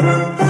Música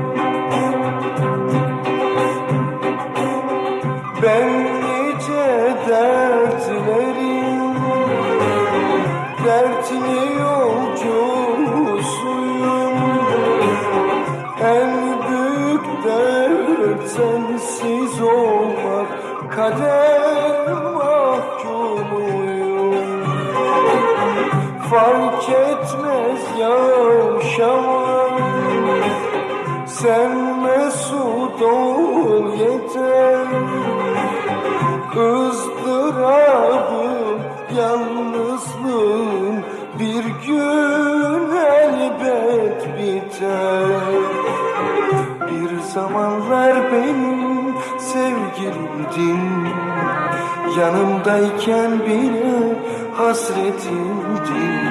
Kader mahkumuyum. Fark etmez yaşamak Sen mesut ol yeter. Izdırabım, yalnızlığım. Bir gün elbet biter. Bir benim sevgilimdin, yanımdayken bile hasretimdin.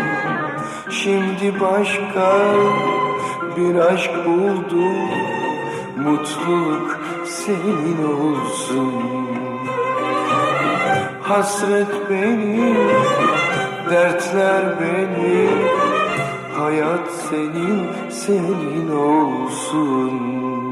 Şimdi başka bir aşk buldum, mutluluk senin olsun. Hasret benim, dertler benim Hayat senin, senin olsun